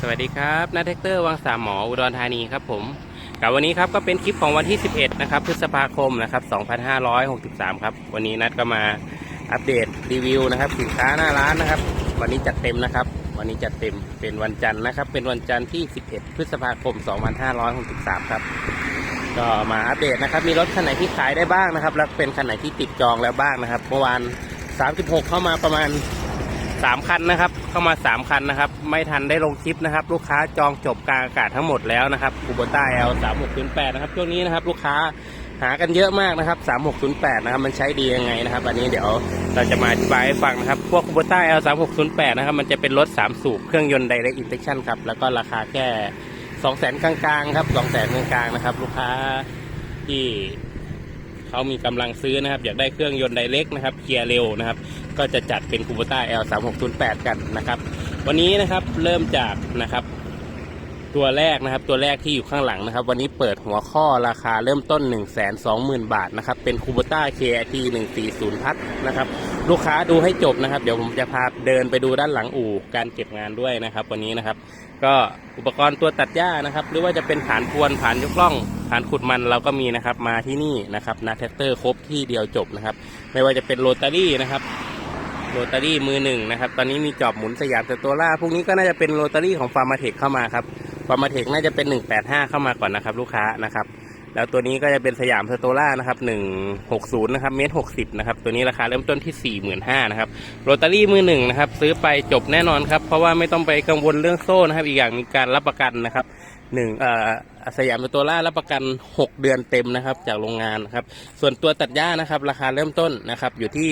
สวัสดีครับนาแท็กเตอร์วังสามหมออุดรธานีครับผมกับวันนี้ครับก็เป็นคลิปของวันที่ 11 นะครับพฤษภาคมนะครับ 2563 ครับ วันนี้นัดก็มาอัปเดตรีวิวนะครับ สินค้าหน้าร้านนะครับ วันนี้จัดเต็มนะครับ วันนี้จัดเต็มเป็นวันจันทร์นะครับ เป็นวันจันทร์ที่ 11 พฤษภาคม 2563 ครับ ก็มาอัปเดตนะครับ มีรถคันไหนที่ขายได้บ้างนะครับ แล้วเป็นคันไหนที่ติดจองแล้วบ้างนะครับ เมื่อวาน 36 เข้ามาประมาณ สามคันนะครับ เข้ามาสามคันนะครับ ไม่ทันได้ลงคลิปนะครับ ลูกค้าจองจบกลางอากาศทั้งหมดแล้วนะครับคูโบต้า L สามหกศูนย์แปดนะครับช่วงนี้นะครับ ลูกค้าหากันเยอะมากนะครับสามหกศูนย์แปดนะครับ มันใช้ดียังไงนะครับ อันนี้เดี๋ยวเราจะมาอธิบายให้ฟังนะครับ พวกคูโบต้า L สามหกศูนย์แปดนะครับ มันจะเป็นรถสามสูบเครื่องยนต์ Direct Injection ครับ แล้วก็ราคาแค่สองแสนกลางๆครับสองแสนกลางๆนะครับ ลูกค้าที่เขามีกำลังซื้อนะครับ อยากได้เครื่องยนต์ไดเรกนะครับ เกียร์เร็วนะครับ ก็จะจัดเป็นคู b ต้า L 3 6 0 8กันนะครับ วันนี้นะครับเริ่มจากนะครับ ตัวแรกนะครับ ตัวแรกที่อยู่ข้างหลังนะครับ วันนี้เปิดหัวข้อราคาเริ่มต้น 1 2 0 0 0 0 บาทนะครับ เป็นคู b ต้า KRT 140พัทนะครับ ลูกค้าดูให้จบนะครับ เดี๋ยวผมจะพาเดินไปดูด้านหลังอู่การเก็บงานด้วยนะครับ วันนี้นะครับ ก็อุปกรณ์ตัวตัดหญ้านะครับ หรือว่าจะเป็นผานพวนผานยกล่องผานขุดมันเราก็มีนะครับมาที่นี่นะครับนาแท็กเตอร์ครบที่เดียวจบนะครับ ไม่ว่าจะเป็นโรตารี่นะครับ โรตารี่มือหนึ่งนะครับ ตอนนี้มีจอบหมุนสยามสโตล่าพวกนี้ก็น่าจะเป็นโรตารี่ของฟาร์มาเทคเข้ามาครับฟาร์มาเทคน่าจะเป็น 185 เข้ามาก่อนนะครับ ลูกค้านะครับ แล้วตัวนี้ก็จะเป็นสยามสโตล่านะครับ160นะครับเมตร60นะครับ ตัวนี้ราคาเริ่มต้นที่ 45,000นะครับ โรตารี่มือหนึ่งนะครับ ซื้อไปจบแน่นอนครับ เพราะว่าไม่ต้องไปกังวลเรื่องโซ่นะครับ อีกอย่างมีการรับประกันนะครับหนึ่งเอ่อ สยามตัวล่ารับประกัน 6 เดือนเต็มนะครับ จากโรงงานนะครับ ส่วนตัวตัดหญ้านะครับ ราคาเริ่มต้นนะครับ อยู่ที่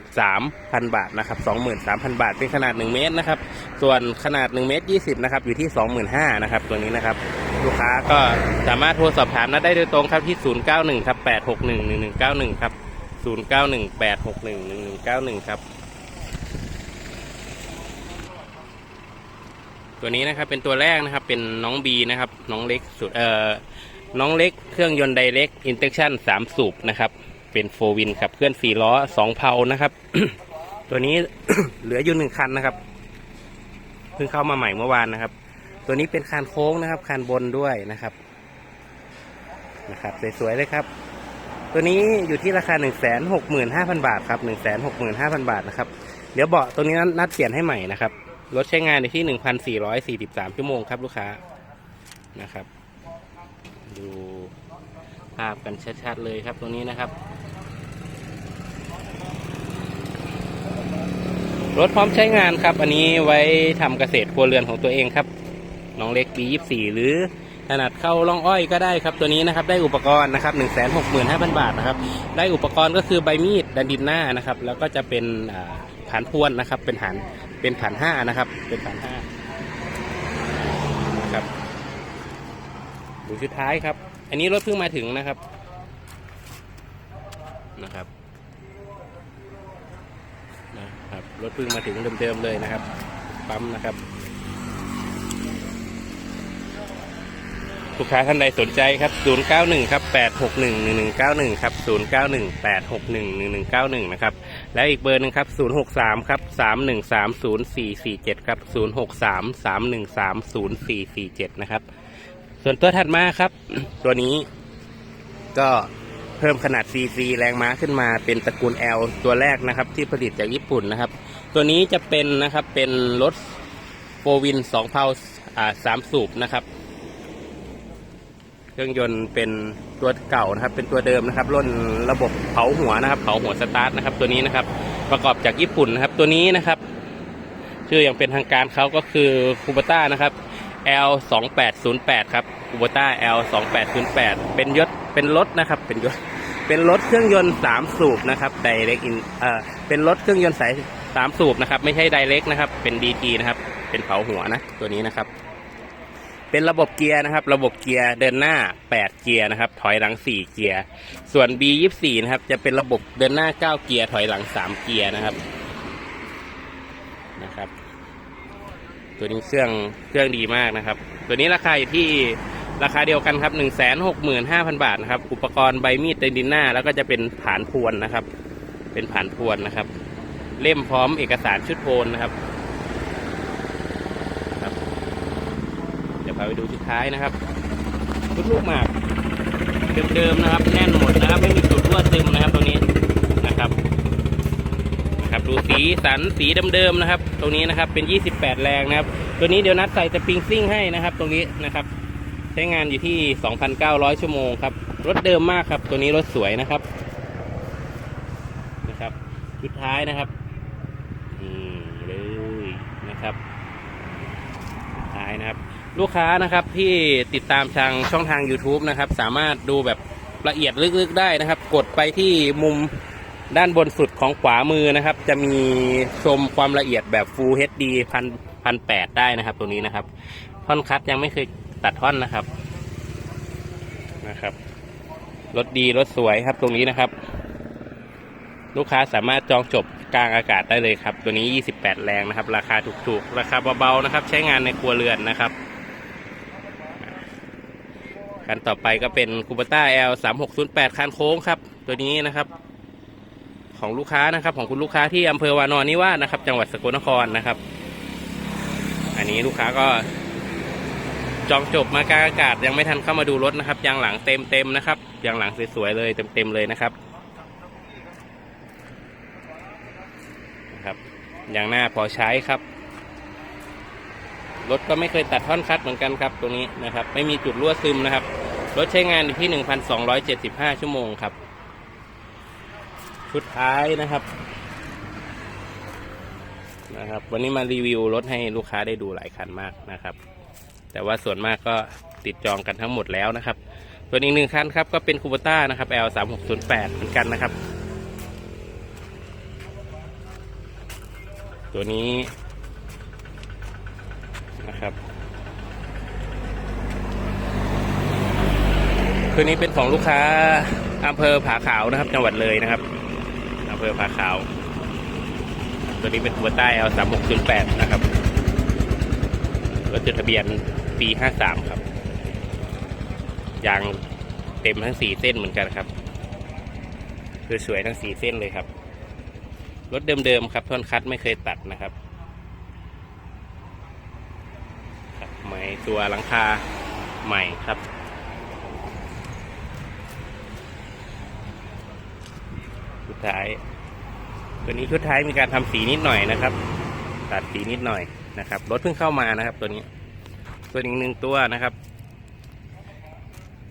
23,000 บาทนะครับ 23,000 บาทเป็นขนาด 1 เมตรนะครับ ส่วนขนาด 1 เมตร 20 นะครับ อยู่ที่ 25,000นะครับ ตัวนี้นะครับ ลูกค้าก็สามารถโทรสอบถามนัดได้โดยตรงครับที่ 091ครับ861 1191 ครับ 091 861 1191 ครับ ตัวนี้นะครับเป็นตัวแรกนะครับเป็นน้องบีนะครับน้องเล็กสุดเอ่อน้องเล็กเครื่องยนต์ไดเรกอินเ c คชั่นสามสูบนะครับ เป็นโฟวินขับเคลื่อนสี่ล้อสองเพานะครับ ตัวนี้เหลืออยู่หนึ่งคันนะครับเพิ่งเข้ามาใหม่เมื่อวานนะครับ ตัวนี้เป็นคานโค้งนะครับคานบนด้วยนะครับนะครับสวยๆเลยครับ ตัวนี้อยู่ที่ราคา 1 6 5 0 0 0 บาทครับ 1 6 5 0 0 0 บาทนะครับ เดี๋ยวเบาะตัวนี้นัดเปลี่ยนให้ใหม่นะครับ รถใช้งานอยู่ที่ 1,443 ชั่วโมงครับลูกค้านะครับ ดูภาพกันชัดๆเลยครับตรงนี้นะครับ รถพร้อมใช้งานครับ อันนี้ไว้ทำเกษตรครัวเรือนของตัวเองครับ น้องเล็ก B24 หรือถนัดเข้าล่องอ้อยก็ได้ครับตัวนี้นะครับ ได้อุปกรณ์นะครับ165,000 บาทนะครับ ได้อุปกรณ์ก็คือใบมีดดันดินหน้านะครับ แล้วก็จะเป็นอ่าผานพวนนะครับ เป็นผาน เป็นผานห้านะครับ เป็นผานห้านะครับดูชุดท้ายครับ อันนี้รถเพิ่งมาถึงนะครับนะครับนะครับรถเพิ่งมาถึงเดิมๆเลยนะครับ ปั๊มนะครับลูกค้าท่านใดสนใจครับ 091 ครับ 861 1191 ครับ 091 861 1191 นะครับ แล้วอีกเบอร์หนึ่งครับ 063 ครับ 313 0447 ครับ 063 313 0447 นะครับ ส่วนตัวถัดมาครับ ตัวนี้ ก็เพิ่มขนาด CC แรงม้าขึ้นมาเป็นตระกูล L ตัวแรกนะครับ ที่ผลิตจากญี่ปุ่นนะครับ ตัวนี้จะเป็นนะครับเป็นรถโฟวิน2เพาอ่า3สูบนะครับ เครื่องยนต์เป็น ตัวเก่านะครับ เป็นตัวเดิมนะครับรุ่นระบบเผาหัวนะครับ เผาหัวสตาร์ทนะครับ ตัวนี้นะครับ ประกอบจากญี่ปุ่นนะครับ ตัวนี้นะครับ ชื่ออย่างเป็นทางการเขาก็คือคูบต้านะครับ L 2 8 0 8ครับคูบต้า L 2 8 0 8เป็นยศเป็นรถนะครับ เป็นยศเป็นรถเครื่องยนต์3สูบนะครับ Direct in เอ่อเป็นรถเครื่องยนต์สาย3สูบนะครับ ไม่ใช่ Direct นะครับ เป็น DT นะครับ เป็นเผาหัวนะตัวนี้นะครับ เป็นระบบเกียร์นะครับ ระบบเกียร์เดินหน้า 8 เกียร์นะครับ ถอยหลัง 4 เกียร์ ส่วน B24 นะครับ จะเป็นระบบเดินหน้า 9 เกียร์ ถอยหลัง 3 เกียร์นะครับ นะครับ ตัวนี้เครื่อง เครื่องดีมากนะครับ ตัวนี้ราคาอยู่ที่ราคาเดียวกันครับ1 6 5 0 0 0 บาทนะครับ อุปกรณ์ใบมีดเดินดินหน้า แล้วก็จะเป็นผานพวนนะครับ เป็นผานพวนนะครับ เล่มพร้อมเอกสารชุดโอนนะครับาไปดูชุดท้ายนะครับชุดลูกหมากเดิมๆนะครับ แน่นหมดนะครับ ไม่มีจุดรั่วซึมนะครับตรงนี้นะครับนะครับ ดูสีสันสีเดิมๆนะครับ ตรงนี้นะครับเป็น 28 แรงนะครับ ตัวนี้เดี๋ยวนัดใส่สปริงซิ่งให้นะครับ ตรงนี้นะครับ ใช้งานอยู่ที่ 2,900 ชั่วโมงครับรถเดิมมากครับ ตัวนี้รถสวยนะครับนะครับชุดท้ายนะครับนี่เลยนะครับท้ายนะครับ ลูกค้านะครับที่ติดตามทางช่องทาง YouTube นะครับ สามารถดูแบบละเอียดลึกๆได้นะครับ กดไปที่มุมด้านบนสุดของขวามือนะครับ จะมีชมความละเอียดแบบ Full HD พันพันแปดได้นะครับ ตัวนี้นะครับ ท่อนคัดยังไม่เคยตัดท่อนนะครับนะครับรถดีรถสวยครับตรงนี้นะครับ ลูกค้าสามารถจองจบกลางอากาศได้เลยครับ ตัวนี้ 28 แรงนะครับ ราคาถูกๆ ราคาเบาๆนะครับ ใช้งานในครัวเรือนนะครับ คันต่อไปก็เป็นคูปต้า L 3 6 0 8คันโค้งครับ ตัวนี้นะครับ ของลูกค้านะครับ ของคุณลูกค้าที่อำเภอวานอนนิวาสนะครับ จังหวัดสกลนครนะครับ อันนี้ลูกค้าก็ จองจบมากลางอากาศยังไม่ทันเข้ามาดูรถนะครับยางหลังเต็มเต็มนะครับยางหลังสวยๆเลยเต็มเต็มเลยนะครับนะครับยางหน้าพอใช้ครับ รถก็ไม่เคยตัดท่อนคัดเหมือนกันครับตรงนี้นะครับ ไม่มีจุดรั่วซึมนะครับ รถใช้งานอยู่ที่ 1,275 ชั่วโมงครับ ชุดท้ายนะครับนะครับ วันนี้มารีวิวรถให้ลูกค้าได้ดูหลายคันมากนะครับ แต่ว่าส่วนมากก็ติดจองกันทั้งหมดแล้วนะครับ ส่วนอีกหนึ่งคันครับก็เป็นคูปต้านะครับ L 3 6 0 8เหมือนกันนะครับ ตัวนี้ นะครับตัวนี้เป็นของลูกค้าอำเภอผาขาวนะครับ จังหวัดเลยนะครับอำเภอผาขาว ตัวนี้เป็นคูปต้เอา L 3 6 0 8นะครับรถจดทะเบียนปี53ครับยางเต็มทั้ง4เส้นเหมือนกันครับ คือสวยทั้ง4เส้นเลยครับรถเดิมๆครับท่อนคัดไม่เคยตัดนะครับใหม่ ตัวหลังคาใหม่ครับ ชุดท้าย ตัวนี้ชุดท้ายมีการทำสีนิดหน่อยนะครับ ตัดสีนิดหน่อยนะครับ รถเพิ่งเข้ามานะครับ ตัวนี้ ตัวอีกหนึ่งตัวนะครับ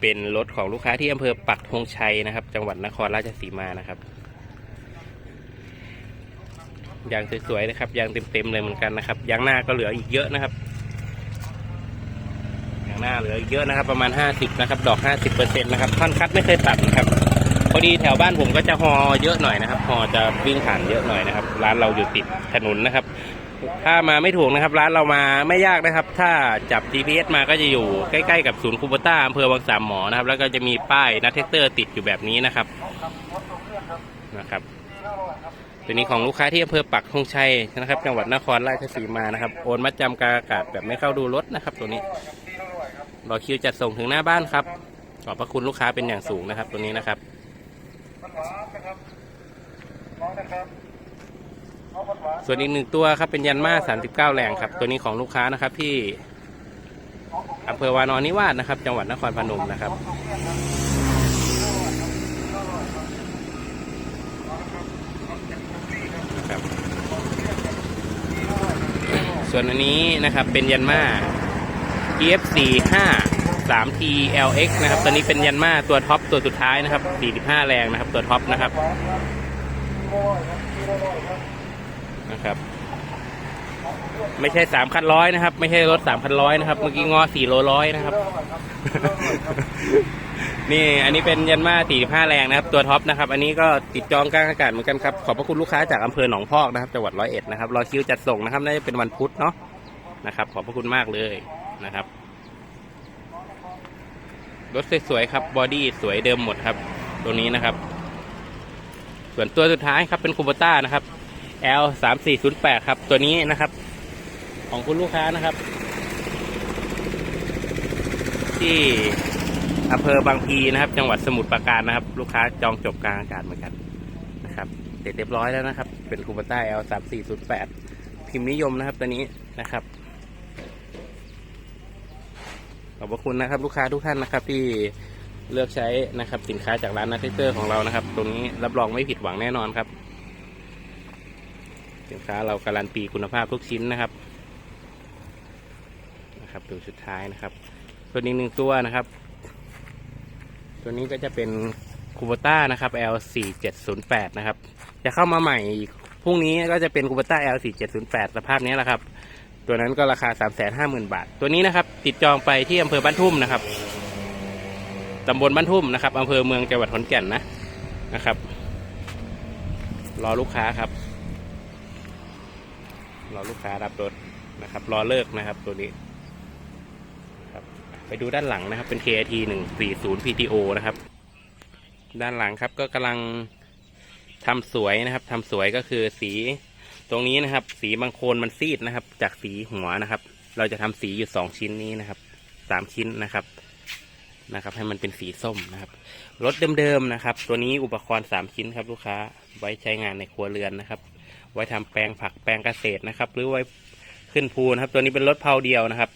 เป็นรถของลูกค้าที่อำเภอปักธงชัยนะครับ จังหวัดนครราชสีมานะครับยางสวยๆนะครับยางเต็มๆเลยเหมือนกันนะครับยางหน้าก็เหลืออีกเยอะนะครับางหน้าเหลือเยอะนะครับประมาณ 50นะครับดอก 50%นะครับท่อนคัดไม่เคยตัดนะครับพอดีแถวบ้านผมก็จะฮอเยอะหน่อยนะครับฮอจะวิ่งผ่านเยอะหน่อยนะครับ ร้านเราอยู่ติดถนนนะครับ ถ้ามาไม่ถูกนะครับ ร้านเรามาไม่ยากนะครับ ถ้าจับ GPS มาก็จะอยู่ใกล้ๆกับศูนย์คูปต้าอำเภอวังสามหมอนะครับ แล้วก็จะมีป้ายนัทเทคเตอร์ติดอยู่แบบนี้นะครับนะครับตัวนี้ของลูกค้าที่อำเภอปักธงชัยนะครับ จังหวัดนครราชสีมานะครับ โอนมัดจำกางอากาศแบบไม่เข้าดูรถนะครับ ตัวนี้ รอคิวจัดส่งถึงหน้าบ้านครับ ขอบพระคุณลูกค้าเป็นอย่างสูงนะครับ ตัวนี้นะครับส่วนอีกหนึ่งตัวครับเป็นยันมา39แรงครับ ตัวนี้ของลูกค้านะครับที่อำเภอวานอนนิวาสนะครับ จังหวัดนครพนมนะครับนะครับส่วนอันนี้นะครับเป็นยันมา EF4 5 3T LX นะครับ ตัวนี้เป็นยันมาตัวท็อปตัวสุดท้ายนะครับ 45 แรงนะครับ ตัวท็อปนะครับ นะครับ ไม่ใช่สามคันร้อยนะครับ ไม่ใช่รถสามคันร้อยนะครับ เมื่อกี้งอสี่โลร้อยนะครับ นี่อันนี้เป็นยันมาสี่ห้าแรงนะครับ ตัวท็อปนะครับ อันนี้ก็ติดจองกลางอากาศเหมือนกันครับ ขอบพระคุณลูกค้าจากอำเภอหนองพอกนะครับ จังหวัดร้อยเอ็ดนะครับ รอคิวจัดส่งนะครับ น่าจะเป็นวันพุธเนาะนะครับ ขอบพระคุณมากเลย นะครับ รถสวยๆครับบอดี้สวยเดิมหมดครับ ตัวนี้นะครับ ส่วนตัวสุดท้ายครับเป็นคูปต้านะครับ L สามสี่ศูนย์แปดครับ ตัวนี้นะครับ ของคุณลูกค้านะครับ ที่อำเภอบางพีนะครับ จังหวัดสมุทรปราการนะครับ ลูกค้าจองจบกลางอากาศเหมือนกันนะครับเสร็จเรียบร้อยแล้วนะครับ เป็นคูปต้า L สามสี่ศูนย์แปดพิมพ์นิยมนะครับตัวนี้นะครับ ขอบพระคุณนะครับ ลูกค้าทุกท่านนะครับ ที่เลือกใช้นะครับ สินค้าจากร้านนัทเตอร์ของเรานะครับ ตรงนี้รับรองไม่ผิดหวังแน่นอนครับ สินค้าเราการันตีคุณภาพทุกชิ้นนะครับนะครับตัวสุดท้ายนะครับ ตัวนี้หนึ่งตัวนะครับ ตัวนี้ก็จะเป็นคูโบต้านะครับ L4708 นะครับ จะเข้ามาใหม่พรุ่งนี้ก็จะเป็นคูโบต้า L4708 สภาพนี้แหละครับ ตัวนั้นก็ราคา 350,000 บาท ตัวนี้นะครับ ติดจองไปที่อำเภอบ้านทุ่มนะครับตำบลบ้านทุ่มนะครับอำเภอเมืองจังหวัดขอนแก่นนะนะครับ รอลูกค้าครับ รอลูกค้ารับรถนะครับ รอเลิกนะครับ ตัวนี้ครับไปดูด้านหลังนะครับ เป็น KIT 140 PTO นะครับ ด้านหลังครับก็กำลังทำสวยนะครับทำสวยก็คือสี ตรงนี้นะครับ สีบางโคนมันซีดนะครับ จากสีหัวนะครับ เราจะทำสีอยู่สองชิ้นนี้นะครับสามชิ้นนะครับนะครับ ให้มันเป็นสีส้มนะครับรถเดิมๆนะครับ ตัวนี้อุปกรณ์สามชิ้นครับลูกค้าไว้ใช้งานในครัวเรือนนะครับ ไว้ทำแปลงผักแปลงเกษตรนะครับ หรือไว้ขึ้นภูนะครับ ตัวนี้เป็นรถเพาเดียวนะครับ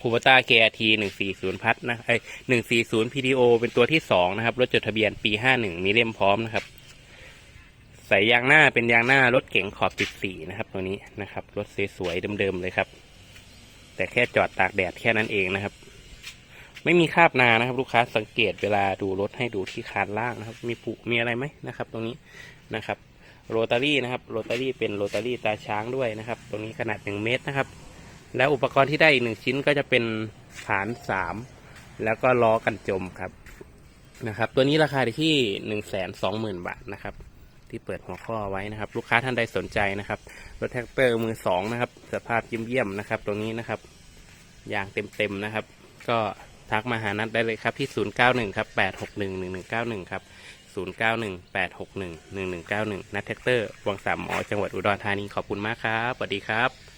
คูปต้าเกียร์ทีหนึ่งสี่ศูนย์พัทนะไอหนึ่งสี่ศูนย์พีดีโอเป็นตัวที่สองนะครับ รถจดทะเบียนปีห้าหนึ่งมีเล่มพร้อมนะครับ ใส่ยางหน้าเป็นยางหน้ารถเก๋งขอบติดสีนะครับ ตัวนี้นะครับรถสวยๆเดิมๆเลยครับ แต่แค่จอดตากแดดแค่นั้นเองนะครับ ไม่มีคราบนานะครับ ลูกค้าสังเกตเวลาดูรถให้ดูที่คานล่างนะครับ มีปุมีอะไรไหมนะครับ ตรงนี้นะครับโรตารี่นะครับโรตารี่เป็นโรตารี่ตาช้างด้วยนะครับ ตรงนี้ขนาดหนึ่งเมตรนะครับ แล้วอุปกรณ์ที่ได้อีกหนึ่งชิ้นก็จะเป็นฐานสามแล้วก็ล้อกันจมครับนะครับ ตัวนี้ราคาที่หนึ่งแสนสองหมื่นบาทนะครับ ที่เปิดหัวข้อไว้นะครับ ลูกค้าท่านใดสนใจนะครับรถแท็กเตอร์มือสองนะครับสภาพเยี่ยมๆนะครับตรงนี้นะครับยางเต็มๆนะครับ ก็ทักมาหานัดได้เลยครับที่ 091ครับ861 1191ครับ091 861 1191นัดแท็กเตอร์วังสามหมอจังหวัดอุดรธานีขอบคุณมากครับสวัสดีครับ